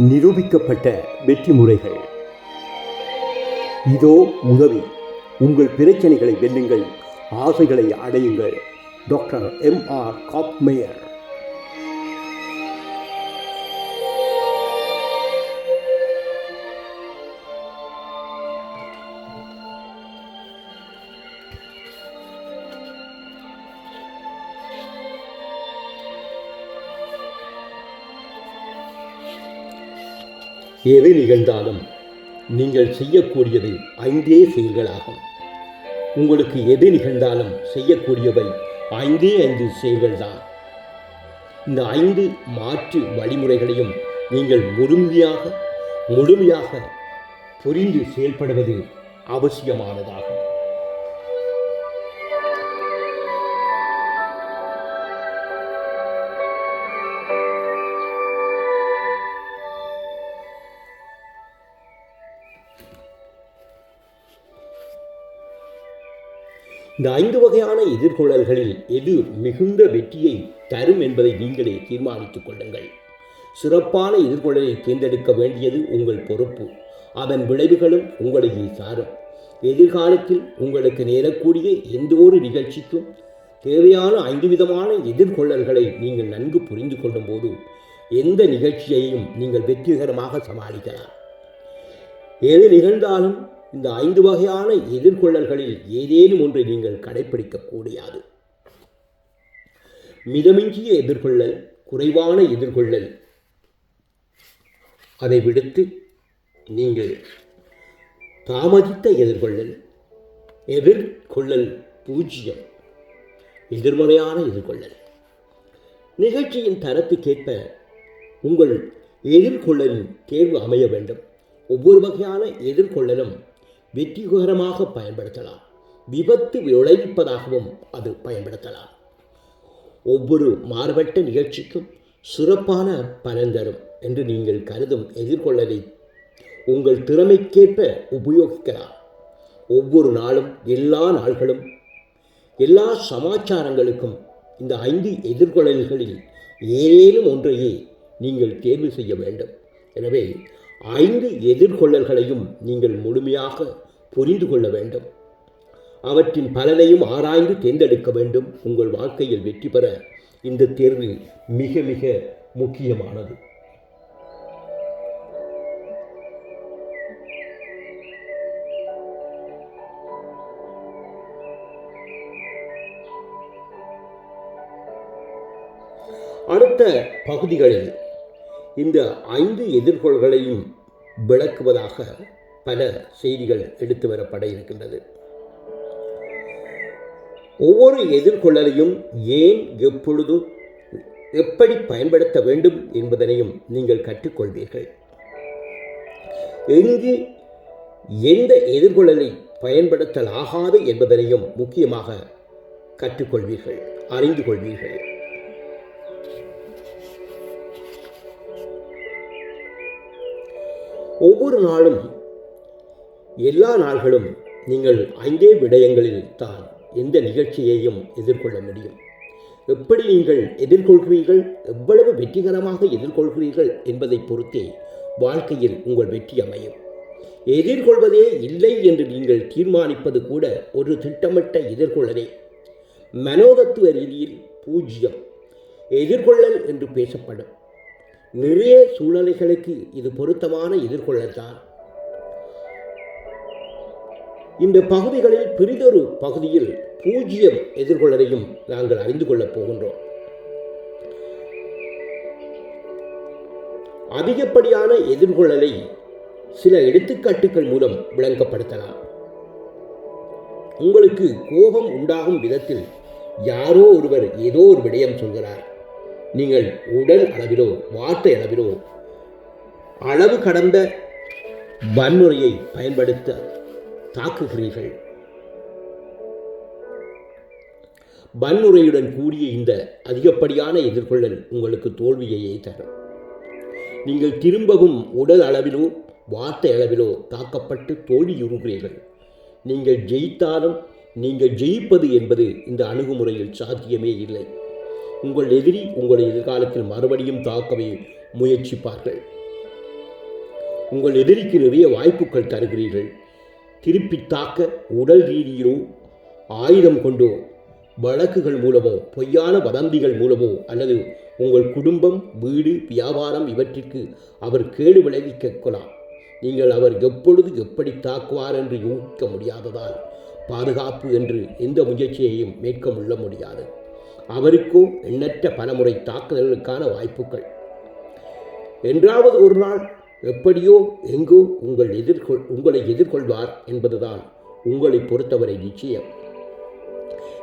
நிரூபிக்கப்பட்ட வெற்றி முறைகள் இதோ உதவி. உங்கள் பிரச்சனைகளை வெல்லுங்கள். ஆசைகளை அடையுங்கள். Doctor M R Kopmeyer. எது நிகழ்ந்தாலும் நீங்கள் செய்யக்கூடியவை ஐந்தே செயல்களாகும். உங்களுக்கு எது நிகழ்ந்தாலும் செய்யக்கூடியவை ஐந்தே ஐந்து செயல்கள்தான். இந்த ஐந்து மாற்று வழிமுறைகளையும் நீங்கள் முழுமையாக முழுமையாக புரிந்து செயல்படுவது அவசியமானதாகும். இந்த ஐந்து வகையான எதிர்கொள்ளல்களில் எது மிகுந்த வெற்றியை தரும் என்பதை நீங்களே தீர்மானித்துக் கொள்ளுங்கள். சிறப்பான எதிர்கொள்ளலை தேர்ந்தெடுக்க வேண்டியது உங்கள் பொறுப்பு. அதன் விளைவுகளும் உங்களையே சாரும். எதிர்காலத்தில் உங்களுக்கு நேரக்கூடிய எந்த ஒரு நிகழ்ச்சிக்கும் தேவையான ஐந்து விதமான எதிர்கொள்ளல்களை நீங்கள் நன்கு புரிந்து கொள்ளும் போது எந்த நிகழ்ச்சியையும் நீங்கள் வெற்றிகரமாக சமாளிக்கலாம். எது நிகழ்ந்தாலும் இந்த ஐந்து வகையான எதிர்கொள்ளல்களில் ஏதேனும் ஒன்றை நீங்கள் கடைபிடிக்க கூடியாது. மிதமிஞ்சிய எதிர்கொள்ளல் குறைவான எதிர்கொள்ளல். அதை விடுத்து நீங்கள் தாமதித்த எதிர்கொள்ளல் எதிர்கொள்ளல் பூஜ்ஜியம் எதிர்மறையான எதிர்கொள்ளல். நிகழ்ச்சியின் தரத்துக்கேற்ப உங்கள் எதிர்கொள்ளலின் தேர்வு அமைய வேண்டும். ஒவ்வொரு வகையான எதிர்கொள்ளலும் வெற்றிகரமாக பயன்படுத்தலாம். விபத்து விளைவிப்பதாகவும் அது பயன்படுத்தலாம். ஒவ்வொரு மாறுபட்ட நிகழ்ச்சிக்கும் சிறப்பான பலன் தரும் என்று நீங்கள் கருதும் எதிர்கொள்ளலை உங்கள் திறமைக்கேற்ப உபயோகிக்கலாம். ஒவ்வொரு நாளும் எல்லா நாள்களும் எல்லா சமாச்சாரங்களுக்கும் இந்த ஐந்து எதிர்கொள்ளல்களில் ஏதேனும் ஒன்றையே நீங்கள் தேர்வு செய்ய வேண்டும். எனவே ஐந்து எதிர்கொள்ளல்களையும் நீங்கள் முழுமையாக புரிந்து கொள்ள வேண்டும். அவற்றின் பலனையும் ஆராய்ந்து தேர்ந்தெடுக்க வேண்டும். உங்கள் வாழ்க்கையில் வெற்றி பெற இந்த தேர்வு மிக மிக முக்கியமானது. அடுத்த பகுதிகளில் இந்த ஐந்து எதிர்கொள்களையும் விளக்குவதாக பல செய்திகள் எடுத்து வரப்பட இருக்கின்றது. ஒவ்வொரு எதிர்கொள்ளலையும் ஏன் எப்பொழுது எப்படி பயன்படுத்த வேண்டும் என்பதனையும் நீங்கள் கற்றுக்கொள்வீர்கள். எங்கு எந்த எதிர்கொள்ளலை பயன்படுத்தல் ஆகாது என்பதனையும் முக்கியமாக கற்றுக்கொள்வீர்கள் அறிந்து கொள்வீர்கள். ஒவ்வொரு நாளும் எல்லா நாள்களும் நீங்கள் ஐந்தே விடயங்களில் தான் எந்த நிகழ்ச்சியையும் எதிர்கொள்ள முடியும். எப்படி நீங்கள் எதிர்கொள்கிறீர்கள்? எவ்வளவு வெற்றிகரமாக எதிர்கொள்கிறீர்கள் என்பதை பொறுத்தே வாழ்க்கையில் உங்கள் வெற்றி அமையும். எதிர்கொள்வதே இல்லை என்று நீங்கள் தீர்மானிப்பது கூட ஒரு திட்டமிட்ட எதிர்கொள்ளலே. மனோதத்துவ ரீதியில் பூஜ்ஜியம் எதிர்கொள்ளல் என்று பேசப்படும். நிறைய சூழ்நிலைகளுக்கு இது பொருத்தமான எதிர்கொள்ளத்தான் இந்த பகுதிகளில் பிரிதொரு பகுதியில் பூஜ்ஜியம் எதிர்கொள்ளதையும் நாங்கள் அறிந்து கொள்ளப் போகின்றோம். அதிகப்படியான எதிர்கொள்ளலை சில எடுத்துக்காட்டுகள் மூலம் விளங்கப்படுத்தலாம். உங்களுக்கு கோபம் உண்டாகும் விதத்தில் யாரோ ஒருவர் ஏதோ ஒரு விடயம் சொல்கிறார். நீங்கள் உடல் அளவிலோ வார்த்தை அளவிலோ அளவு கடந்த வன்முறையை பயன்படுத்த தாக்குகிறீர்கள். வன்முறையுடன் கூடிய இந்த அதிகப்படியான எதிர்கொள்ளல் உங்களுக்கு தோல்வியையே தரும். நீங்கள் திரும்பவும் உடல் அளவிலோ வார்த்தை அளவிலோ தாக்கப்பட்டு தோல்வியுறுகிறீர்கள். நீங்கள் ஜெயித்தாலும் நீங்கள் ஜெயிப்பது என்பது இந்த அணுகுமுறையில் சாத்தியமே இல்லை. உங்கள் எதிரி உங்களை எதிர்காலத்தில் மறுபடியும் தாக்கவே முயற்சிப்பார்கள். உங்கள் எதிரிக்கு நிறைய வாய்ப்புகள் தருகிறீர்கள். திருப்பி தாக்க உடல் ரீதியிலோ ஆயுதம் கொண்டோ வழக்குகள் மூலமோ பொய்யான வதந்திகள் மூலமோ அல்லது உங்கள் குடும்பம் வீடு வியாபாரம் இவற்றிற்கு அவர் கேடு விளைவிக்கலாம் நீங்கள் அவர் எப்பொழுது எப்படி தாக்குவார் என்று யூகிக்க முடியாததால் பாதுகாப்பு என்று எந்த முயற்சியையும் மேற்கொள்ள முடியாது. அவருக்கோ எண்ணற்ற பலமுறை தாக்குதல்களுக்கான வாய்ப்புகள். என்றாவது ஒரு நாள் எப்படியோ எங்கோ உங்கள் எதிர்கொள் உங்களை எதிர்கொள்வார் என்பதுதான் உங்களை பொறுத்தவரை நிச்சயம்.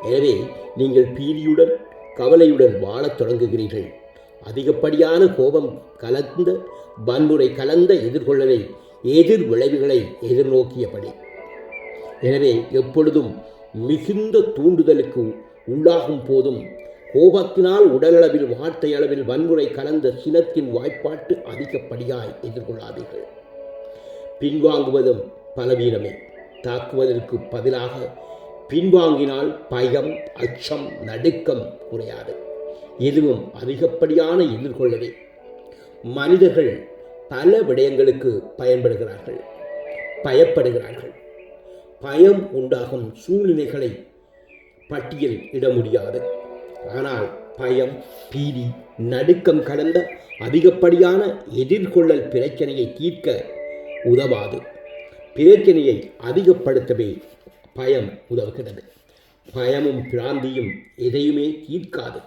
எனவே நீங்கள் பீதியுடன் கவலையுடன் வாழத் தொடங்குகிறீர்கள். அதிகப்படியான கோபம் கலந்த வன்முறை கலந்த எதிர்கொள்ளலை எதிர் விளைவுகளை எதிர்நோக்கியபடி. எனவே எப்பொழுதும் மிகுந்த தூண்டுதலுக்கு உள்ளாகும் போதும் கோபத்தினால் உடலளவில் வார்த்தை அளவில் வன்முறை கலந்த சினத்தின் வாய்ப்பாட்டு அதிகப்படியாய் எதிர்கொள்ளாதீர்கள். பின்வாங்குவதும் பலவீனமே. தாக்குவதற்கு பதிலாக பின்வாங்கினால் பயம் அச்சம் நடுக்கம் குறையாது. எதுவும் அதிகப்படியான எதிர்கொள்ளவே. மனிதர்கள் பல விடயங்களுக்கு பயன்படுகிறார்கள் பயப்படுகிறார்கள். பயம் உண்டாகும் சூழ்நிலைகளை பட்டியல் இட முடியாது. ஆனால் பயம் பீதி நடுக்கம் கடந்த அதிகப்படியான எதிர்கொள்ளல் பிரச்சனையை தீர்க்க உதவாது. பிரச்சனையை அதிகப்படுத்தவே பயம் உதவுகிறது. பயமும் பிராந்தியும் எதையுமே தீர்க்காது.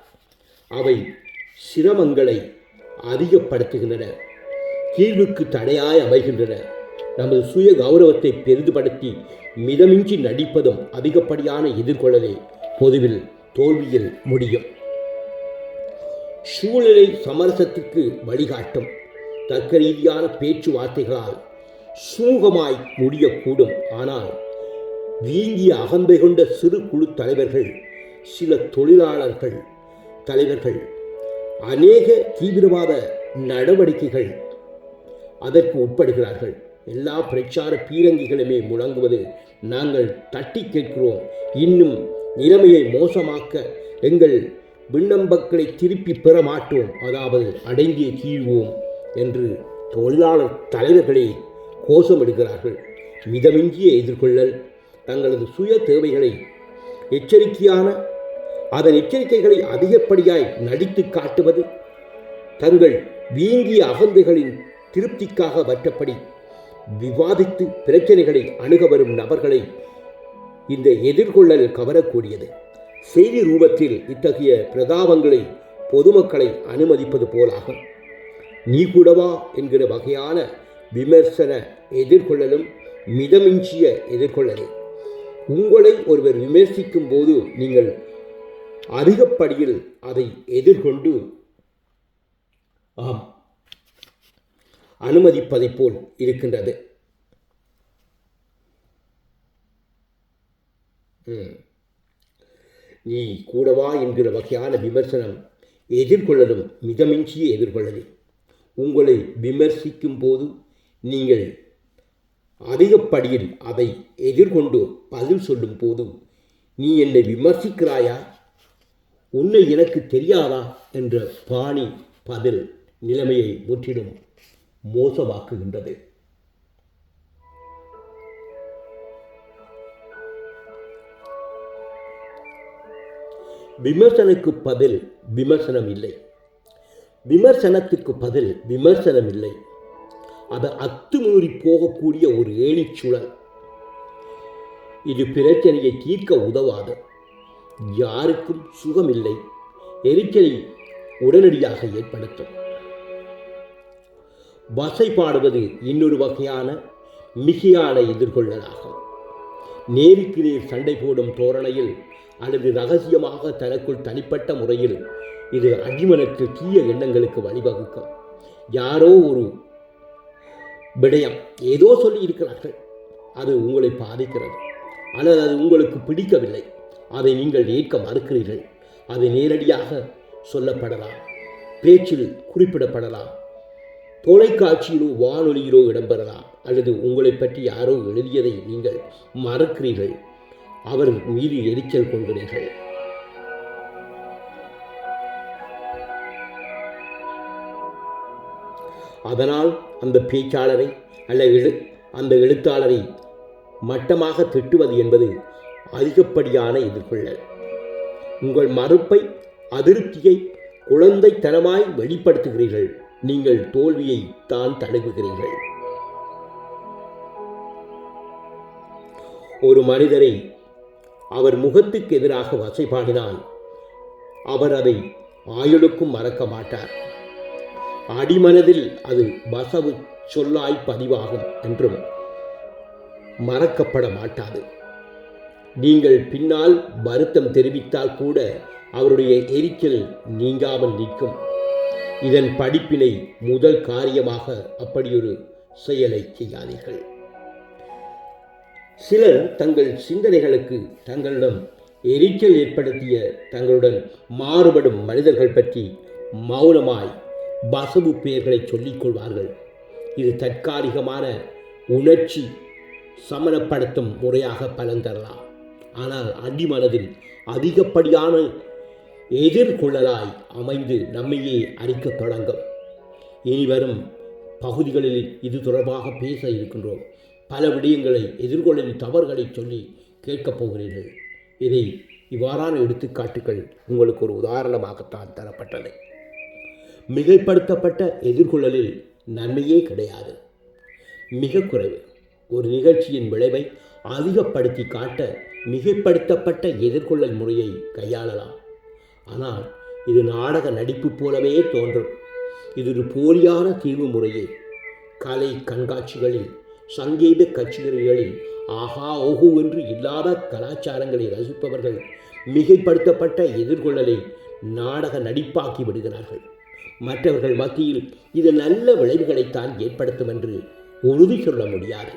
அவை சிரமங்களை அதிகப்படுத்துகின்றன. தீர்வுக்கு தடையாய் அமைகின்றன. நமது சுய கௌரவத்தை பெரிதுபடுத்தி மிதமின்றி நடிப்பதும் அதிகப்படியான எதிர்கொள்ளலே பொதுவில் தோல்வியில் முடியும். சூழ்நிலை சமரசத்துக்கு வழிகாட்டும். தர்க்க ரீதியான பேச்சுவார்த்தைகளால் சுமூகமாய் முடியக்கூடும். ஆனால் வீங்கிய அகந்தை கொண்ட சிறு குழு தலைவர்கள் சில தொழிலாளர்கள் தலைவர்கள் அநேக தீவிரவாத நடவடிக்கைகள் அதற்கு உட்படுகிறார்கள். எல்லா பிரச்சார பீரங்கிகளுமே முழங்குவது நாங்கள் தட்டி கேட்கிறோம். இன்னும் நிலைமையை மோசமாக்க எங்கள் விண்ணம்பக்களை திருப்பி பெற மாட்டோம். அதாவது அடங்கிய கீழ்வோம் என்று தொழிலாளர் தலைவர்களே கோஷமிடுகிறார்கள் மிதமிஞ்சிய எதிர்கொள்ளல் தங்களது சுய தேவைகளை எச்சரிக்கையான அதன் எச்சரிக்கைகளை அதிகப்படியாய் நடித்து காட்டுவது தங்கள் வீங்கிய அகந்தைகளின் திருப்திக்காக வற்றப்படி விவாதித்து பிரச்சனைகளை அணுக வரும் நபர்களை இந்த எதிர்கொள்ளல் கவரக்கூடியது. செய்தி ரூபத்தில் இத்தகைய பிரதாபங்களை பொதுமக்களை அனுமதிப்பது போலாகும் நீ கூடவா என்கிற வகையான விமர்சன எதிர்கொள்ளலும் மிதமிஞ்சிய எதிர்கொள்ளலே. உங்களை ஒருவர் விமர்சிக்கும் போது நீங்கள் அதிகப்படியில் அதை எதிர்கொண்டு ஆம் அனுமதிப்பதைப் போல் இருக்கின்றது. நீ கூடவா என்கிற வகையான விமர்சனம் எதிர்கொள்ளதும் மிதமிஞ்சியே எதிர்கொள்ளது உங்களை விமர்சிக்கும் போது நீங்கள் அதிகப்படியில் அதை எதிர்கொண்டு பதில் சொல்லும் போது நீ என்னை விமர்சிக்கிறாயா? உன்னை எனக்கு தெரியாதா? என்ற பாணி பதில் நிலைமையை முற்றிலும் மோசமாக்குகின்றது. விமர்சனுக்கு பதில் விமர்சனம் இல்லை விமர்சனத்துக்கு பதில் விமர்சனம் இல்லை அது அத்துமீறி போகக்கூடிய ஒரு ஏணிச்சுழல் இது பிரச்சனையை தீர்க்க உதவாது. யாருக்கும் சுகமில்லை. எரிச்சலை உடனடியாக ஏற்படுத்தும். வசை பாடுவது இன்னொரு வகையான மிகையான எதிர்கொள்ளலாகும். நேருக்கு நேர் சண்டை போடும் தோரணையில் அல்லது ரகசியமாக தனக்குள் தனிப்பட்ட முறையில் இது அடிமனத்து தீய எண்ணங்களுக்கு வழிவகுக்கும். யாரோ ஒரு விடயம் ஏதோ சொல்லி இருக்கிறார்கள். அது உங்களை பாதிக்கிறது. ஆனால் அது உங்களுக்கு பிடிக்கவில்லை. அதை நீங்கள் ஏற்க மறுக்கிறீர்கள். அது நேரடியாக சொல்லப்படலாம். பேச்சில் குறிப்பிடப்படலாம். தொலைக்காட்சியிலோ வானொலியிலோ இடம்பெறலாம். அல்லது உங்களை பற்றி யாரோ எழுதியதை நீங்கள் மறக்கிறீர்கள். அவர் மீது எரிச்சல் கொள்கிறீர்கள். அதனால் அந்த பேச்சாளரை அல்ல எழு அந்த எழுத்தாளரை மட்டமாக திட்டுவது என்பது அதிகப்படியான எதிர்கொள்ளல். உங்கள் மறுப்பை அதிருப்தியை குழந்தைத்தனமாய் வெளிப்படுத்துகிறீர்கள். நீங்கள் தோல்வியை தான் தழுவுகிறீர்கள். ஒரு மனிதரை அவர் முகத்துக்கு எதிராக வசைபாடினால் அவர் அதை ஆயுளுக்கும் மறக்க மாட்டார். அடிமனதில் அது வசவு சொல்லாய் பதிவாகும் என்றும் மறக்கப்பட மாட்டாது. நீங்கள் பின்னால் வருத்தம் தெரிவித்தால் கூட அவருடைய எரிச்சல் நீங்காமல் நிற்கும். இதன் படிப்பினை முதல் காரியமாக அப்படியொரு செயலை செய்யாதீர்கள். சிலர் தங்கள் சிந்தனைகளுக்கு தங்களிடம் எரிச்சல் ஏற்படுத்திய தங்களுடன் மாறுபடும் மனிதர்கள் பற்றி மௌனமாய் பசவு பெயர்களை சொல்லிக் கொள்வார்கள். இது தற்காலிகமான உணர்ச்சி சமணப்படுத்தும் முறையாக பலன் தரலாம். ஆனால் அடிமனதில் அதிகப்படியான எதிர்கொள்ளலாய் அமைந்து நம்மையே அரிக்கத் தொடங்கும். இனி வரும் பகுதிகளில் இது தொடர்பாக பேச இருக்கின்றோம். பல விடயங்களை எதிர்கொள்ளின் தவறுகளை சொல்லி கேட்கப் போகிறீர்கள். இதை இவ்வாறான எடுத்துக்காட்டுகள் உங்களுக்கு ஒரு உதாரணமாகத்தான் தரப்பட்டது மிகைப்படுத்தப்பட்ட எதிர்கொள்ளலில் நன்மையே கிடையாது. மிக குறைவு. ஒரு நிகழ்ச்சியின் விளைவை அதிகப்படுத்தி காட்ட மிகைப்படுத்தப்பட்ட எதிர்கொள்ளல் முறையை கையாளலாம். ஆனால் இது நாடக நடிப்பு போலவே தோன்றும். இது ஒரு போலியான தீர்வு முறையே. கலை கண்காட்சிகளில் சங்கீத கச்சேரிகளில் ஆஹா ஓஹோ என்று இல்லாத கலாச்சாரங்களை ரசிப்பவர்கள் மிகைப்படுத்தப்பட்ட எதிர்கொள்ளலை நாடக நடிப்பாக்கி விடுகிறார்கள். மற்றவர்கள் மத்தியில் இது நல்ல விளைவுகளைத்தான் ஏற்படுத்தும் என்று உறுதி சொல்ல முடியாது.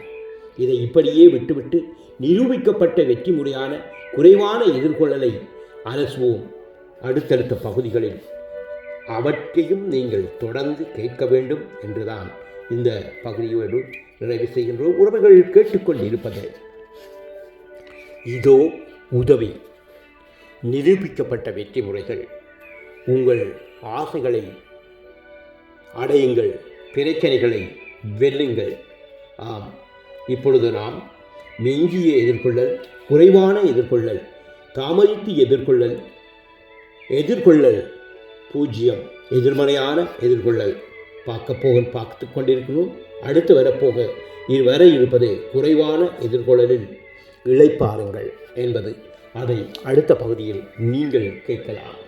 இதை இப்படியே விட்டுவிட்டு நிரூபிக்கப்பட்ட வெற்றி முறையான குறைவான எதிர்கொள்ளலை அலசுவோம். அடுத்தடுத்த பகுதிகளில் அவற்றையும் நீங்கள் தொடர்ந்து கேட்க வேண்டும் என்றுதான் இந்த பகுதியோடு நிறைவு செய்கின்றோம் உறவுகள் கேட்டுக்கொண்டிருப்பது. இதோ உதவி. நிரூபிக்கப்பட்ட வெற்றி முறைகள். உங்கள் ஆசைகளை அடையுங்கள். பிரச்சனைகளை வெல்லுங்கள். ஆம். இப்பொழுது நாம் மிஞ்சிய எதிர்கொள்ளல் குறைவான எதிர்கொள்ளல் தாமதித்து எதிர்கொள்ளல் எதிர்கொள்ளல் பூஜ்ஜியம் எதிர்மறையான எதிர்கொள்ளல் பார்க்க போக பார்த்து கொண்டிருக்கிறோம். அடுத்து வரப்போக இது வர இருப்பது குறைவான எதிர்கொள்ளலில் இழைப்பாருங்கள் என்பது. அதை அடுத்த பகுதியில் நீங்கள் கேட்கலாம்.